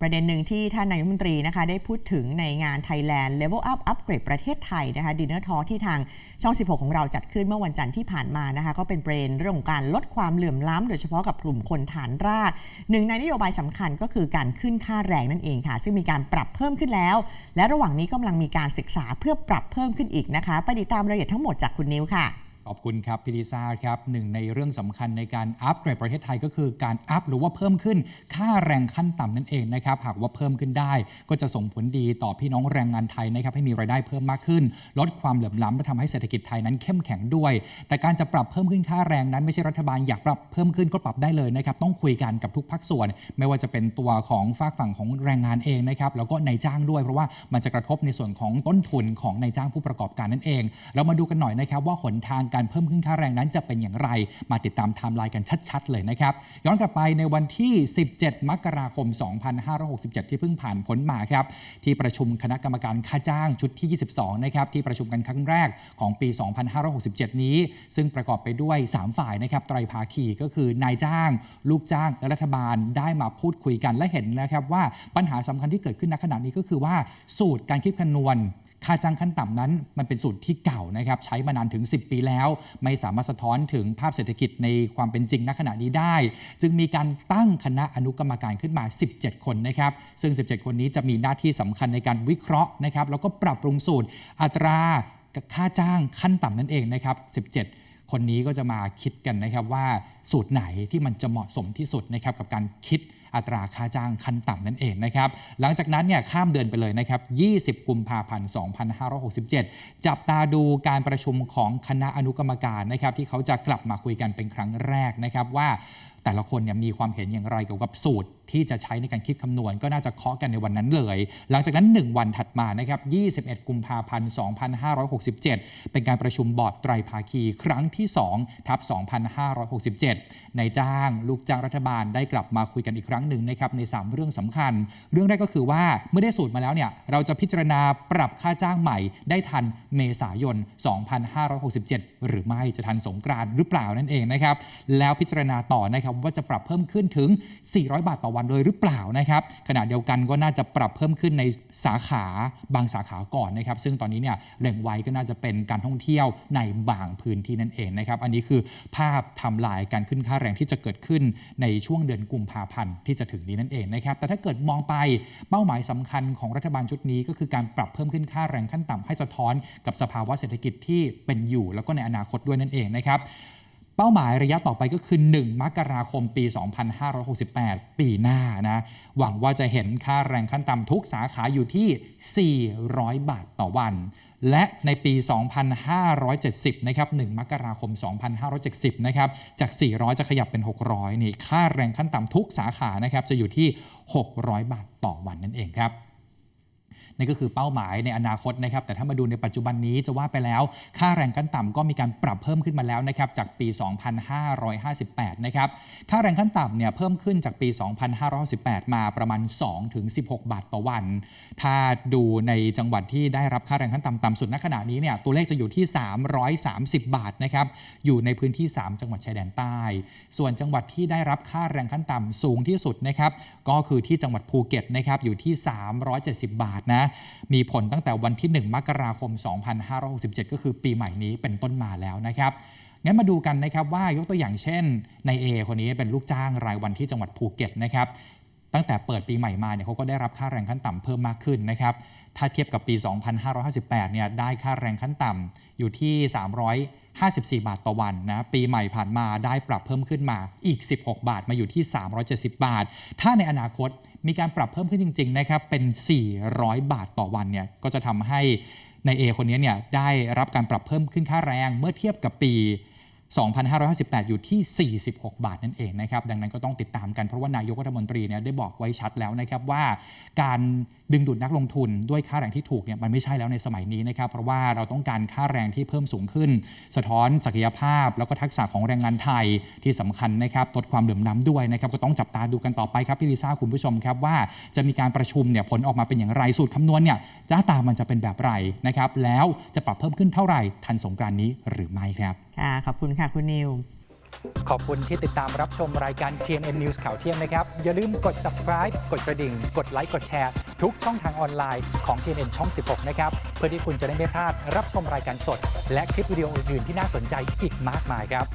ประเด็นหนึ่งที่ท่านนายกรัฐมนตรีนะคะได้พูดถึงในงาน Thailand Level Up Upgrade ประเทศไทยนะคะดินเนอร์ทอที่ทางช่อง 16 ของเราจัดขึ้นเมื่อวันจันทร์ที่ผ่านมานะคะก็เป็นประเด็นเรื่องของการลดความเหลื่อมล้ำโดยเฉพาะกับกลุ่มคนฐานรากหนึ่งในนโยบายสำคัญก็คือการขึ้นค่าแรงนั่นเองค่ะ ซึ่งมีการปรับเพิ่มขึ้นแล้ว และระหว่างนี้กำลังมีการศึกษาเพื่อปรับเพิ่มขึ้นอีกนะคะไปติดตามรายละเอียดทั้งหมดจากคุณนิวค่ะ ขอบคุณครับพี่ลิซ่าครับหนึ่งในเรื่องสำคัญในการอัปเกรดประเทศไทยก็คือการอัพหรือว่าเพิ่มขึ้นค่าแรงขั้นต่ำนั่นเองนะครับหากว่าเพิ่มขึ้นได้ ก็จะส่งผลดีต่อพี่น้องแรงงานไทยนะครับให้มีรายได้เพิ่มมากขึ้น ลดความเหลื่อมล้ำและทำให้เศรษฐกิจไทยนั้นเข้มแข็งด้วย แต่การจะปรับเพิ่มขึ้นค่าแรงนั้นไม่ใช่รัฐบาลอยากปรับเพิ่มขึ้นก็ปรับได้เลยนะครับต้องคุยกันกับทุกภาคส่วน ไม่ว่าจะเป็นตัวของฝากฝั่งของแรงงานเองนะครับแล้วก็นายจ้างด้วย เพราะว่ามันจะกระทบในส่วนของต้นทุนของนายจ้างผู้ประกอบการนั่นเอง เรามาดูกันหน่อยนะครับว่าหนทางการเพิ่มขึ้นค่าแรงนั้นจะเป็นอย่างไร มาติดตามไทม์ไลน์กันชัด ๆ เลยนะครับ ย้อนกลับไปในวันที่ 17 มกราคม 2567 ที่เพิ่งผ่านพ้นมาครับ ที่ประชุมคณะกรรมการค่าจ้างชุดที่ 22 นะครับ ที่ประชุมกันครั้งแรกของปี 2567 นี้ ซึ่งประกอบไปด้วย 3 ฝ่ายนะครับไตรภาคีก็คือนายจ้าง ลูกจ้างและรัฐบาลได้มาพูดคุยกันและเห็นนะครับว่าปัญหาสำคัญที่เกิดขึ้นณขณะนี้ก็คือว่าสูตรการคิดคำนวณ ค่าจ้างขั้นต่ำนั้น มันเป็นสูตรที่เก่านะครับใช้มานานถึง 10 ปีแล้ว ไม่สามารถสะท้อนถึงภาพเศรษฐกิจในความเป็นจริงณขณะนี้ได้ จึงมีการตั้งคณะอนุกรรมการขึ้นมา 17 คนนะครับซึ่ง 17 คนนี้จะมีหน้าที่สำคัญในการวิเคราะห์นะครับแล้วก็ปรับปรุงสูตรอัตราค่าจ้างขั้นต่ำนั่นเองนะครับ 17 คนนี้ก็จะมาคิดกันนะครับว่าสูตรไหนที่มันจะเหมาะสมที่สุดนะครับกับการคิดอัตราค่าจ้างขั้นต่ำนั่นเองนะครับ หลังจากนั้นเนี่ยข้ามเดือนไปเลยนะครับ 20 กุมภาพันธ์ 2567 จับตาดูการประชุมของคณะอนุกรรมการนะครับ ที่เขาจะกลับมาคุยกันเป็นครั้งแรกนะครับว่าแต่ละคนเนี่ยมีความเห็นอย่างไรเกี่ยวกับสูตร ที่จะใช้ในการคิดคำนวณ ก็น่าจะเคาะกันในวันนั้นเลย หลังจากนั้น 1 วันถัดมานะครับ21 กุมภาพันธ์ 2567 เป็นการประชุมบอร์ดไตรภาคีครั้งที่2ทับ 2567 ในจ้างลูกจ้างรัฐบาลได้กลับมาคุยกันอีกครั้งหนึ่งนะครับใน 3 เรื่องสำคัญ เรื่องแรกก็คือว่าเมื่อได้สูตรมาแล้วเนี่ยเราจะพิจารณาปรับค่าจ้างใหม่ได้ทันเมษายน 2567 หรือไม่จะทันสงกรานหรือเปล่านั่นเองนะครับแล้วพิจารณาต่อนะครับว่าจะปรับเพิ่มขึ้นถึง 400 บาทต่อวันเลยหรือเปล่านะครับขณะเดียวกันก็น่าจะปรับเพิ่มขึ้นในสาขาบางสาขาก่อนนะครับ ซึ่งตอนนี้เนี่ยเล็งไว้ก็น่าจะเป็นการท่องเที่ยวในบางพื้นที่นั่นเองนะครับอันนี้คือภาพทำลายการขึ้นค่าแรงที่จะเกิดขึ้นในช่วงเดือนกุมภาพันธ์ที่จะถึงนี้นั่นเองนะครับแต่ถ้าเกิดมองไปเป้าหมายสำคัญของรัฐบาลชุดนี้ก็คือการปรับเพิ่มขึ้นค่าแรงขั้นต่ำให้สะท้อนกับสภาวะเศรษฐกิจที่เป็นอยู่ แล้วก็ในอนาคตด้วยนั่นเองนะครับ เป้าหมายระยะต่อไปก็คือ 1 มกราคมปี 2568 ปีหน้านะ หวังว่าจะเห็นค่าแรงขั้นต่ำทุกสาขาอยู่ที่ 400 บาทต่อวัน และในปี 2570 นะครับ 1 มกราคม 2570 นะครับ จาก 400 จะขยับเป็น 600 นี่ ค่าแรงขั้นต่ำทุกสาขา นะครับ จะอยู่ที่ 600 บาทต่อวันนั่นเองครับ นี่ก็คือเป้าหมายในอนาคตนะครับ แต่ถ้ามาดูในปัจจุบันนี้จะว่าไปแล้ว ค่าแรงขั้นต่ำก็มีการปรับเพิ่มขึ้นมาแล้วนะครับจากปี 2558 นะครับค่าแรงขั้นต่ำเนี่ยเพิ่มขึ้นจากปี 2518 มาประมาณ 2-16 บาทต่อวัน ถ้าดูในจังหวัดที่ได้รับค่าแรงขั้นต่ำต่ำสุดณขณะนี้เนี่ยตัวเลขจะอยู่ที่ 330 บาทนะครับอยู่ในพื้นที่ 3 จังหวัดชายแดนใต้ ส่วนจังหวัดที่ได้รับค่าแรงขั้นต่ำสูงที่สุดนะครับก็คือที่จังหวัดภูเก็ตนะครับอยู่ที่ 370 บาทนะมีผลตั้งแต่วันที่ 1 มกราคม 2567 ก็คือปีใหม่นี้เป็นต้นมาแล้วนะครับงั้นมาดูกันนะครับว่ายกตัวอย่างเช่นในเอคนนี้เป็นลูกจ้างรายวันที่จังหวัดภูเก็ตนะครับตั้งแต่เปิดปีใหม่มาเนี่ยเขาก็ได้รับค่าแรงขั้นต่ำเพิ่มมากขึ้นนะครับ ถ้าเทียบกับปี 2558 เนี่ยได้ค่าแรงขั้นต่ำอยู่ที่ 54 บาทต่อวันนะ ปีใหม่ผ่านมาได้ปรับเพิ่มขึ้นมาอีก 16 บาทมาอยู่ที่ 370 บาท ถ้าในอนาคตมีการปรับเพิ่มขึ้นจริง ๆ นะครับ เป็น 400 บาทต่อวันเนี่ย ก็จะทำให้ในเอคนนี้เนี่ยได้รับการปรับเพิ่มขึ้นค่าแรงเมื่อเทียบกับปี 2,558 อยู่ที่ 46 บาทนั่นเองนะครับ ดังนั้นก็ต้องติดตามกันเพราะว่านายกรัฐมนตรีเนี่ยได้บอกไว้ชัดแล้วนะครับว่า การดึงดูดนักลงทุนด้วยค่าแรงที่ถูกเนี่ยมันไม่ใช่แล้วในสมัยนี้นะครับเพราะว่าเราต้องการค่าแรงที่เพิ่มสูงขึ้น สะท้อนศักยภาพ แล้วก็ทักษะของแรงงานไทยที่สำคัญนะครับลดความเหลื่อมล้ำด้วยนะครับก็ต้องจับตาดูกันต่อไปครับพี่ลิซ่าคุณผู้ชมครับว่าจะมีการประชุมเนี่ยผลออกมาเป็นอย่างไรสูตรคำนวณเนี่ยหน้าตามันจะเป็นแบบไรนะครับแล้วจะปรับเพิ่มขึ้นเท่าไหร่ทันสงกรานนี้หรือไม่ครับค่ะขอบคุณค่ะคุณนิว ขอบคุณที่ติดตามรับชมรายการ TNN News ข่าวเที่ยงนะครับ อย่าลืมกด subscribe กดกระดิ่ง กดไลค์กดแชร์ทุกช่องทางออนไลน์ของ TNN ช่อง 16 นะครับ เพื่อที่คุณจะได้ไม่พลาดรับชมรายการสด และคลิปวิดีโออื่นๆที่น่าสนใจอีกมากมายครับ